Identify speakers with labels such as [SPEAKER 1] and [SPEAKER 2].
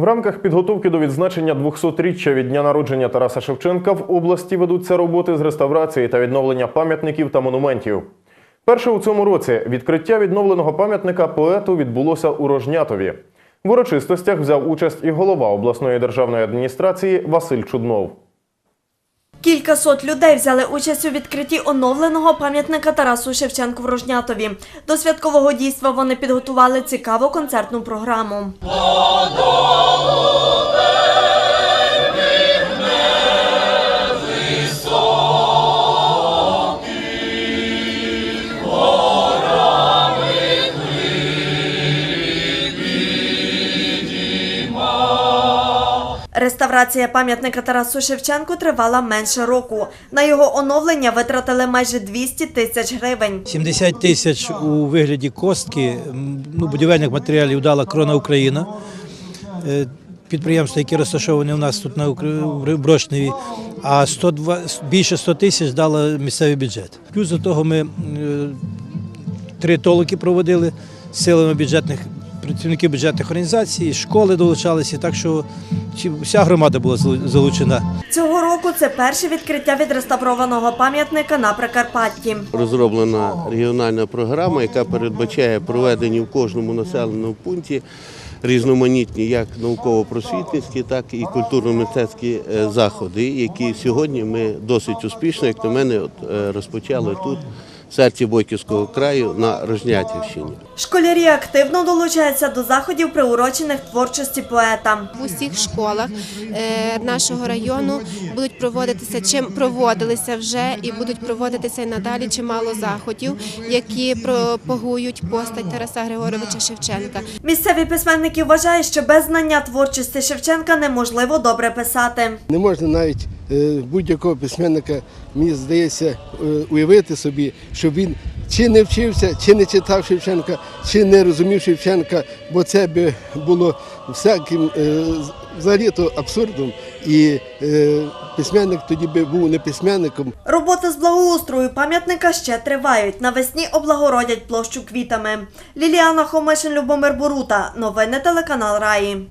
[SPEAKER 1] В рамках підготовки до відзначення 200-річчя від дня народження Тараса Шевченка в області ведуться роботи з реставрації та відновлення пам'ятників та монументів. Перше у цьому році відкриття відновленого пам'ятника поету відбулося у Рожнятові. В урочистостях взяв участь і голова обласної державної адміністрації Василь Чуднов.
[SPEAKER 2] Кількасот людей взяли участь у відкритті оновленого пам'ятника Тарасу Шевченку в Рожнятові. До святкового дійства вони підготували цікаву концертну програму. Реставрація пам'ятника Тарасу Шевченку тривала менше року. На його оновлення витратили майже 200 тисяч гривень.
[SPEAKER 3] 70 тисяч у вигляді костки ну, будівельних матеріалів дала Крона Україна. Е, Підприємство, яке розташоване у нас тут на Брошневі, а 102, більше 100 тисяч дала місцевий бюджет. Плюс до того ми е, три толоки проводили силами бюджетних працівників бюджетних організацій, школи долучалися, так що вся громада була залу- залучена.
[SPEAKER 2] Цього року це перше відкриття відреставрованого пам'ятника на Прикарпатті.
[SPEAKER 4] розроблена регіональна програма, яка передбачає проведені в кожному населеному пункті різноманітні як науково-просвітницькі, так і культурно-мистецькі е, заходи, які сьогодні ми досить успішно, як на мене, от, е, розпочали тут, серці Бойківського краю на Рожнятівщині.
[SPEAKER 2] Школярі активно долучаються до заходів, приурочених творчості поета.
[SPEAKER 5] в усіх школах е, нашого району будуть проводитися чим проводилися вже і будуть проводитися і надалі чимало заходів, які пропагують постать Тараса Григоровича Шевченка.
[SPEAKER 2] Місцеві письменники вважають, що без знання творчості Шевченка неможливо добре писати.
[SPEAKER 6] Не можна навіть е, будь-якого письменника, мені здається, е, уявити собі, щоб він чи не вчився, чи не читав Шевченка, чи не розумів Шевченка, бо це би було всяким е, взагалі то абсурдом. І е, письменник тоді би був не письменником,
[SPEAKER 2] Роботи з благоустрою пам'ятника ще тривають. Навесні облагородять площу квітами. Ліліана Хомишин, Любомир Борута. Новини телеканал Раї.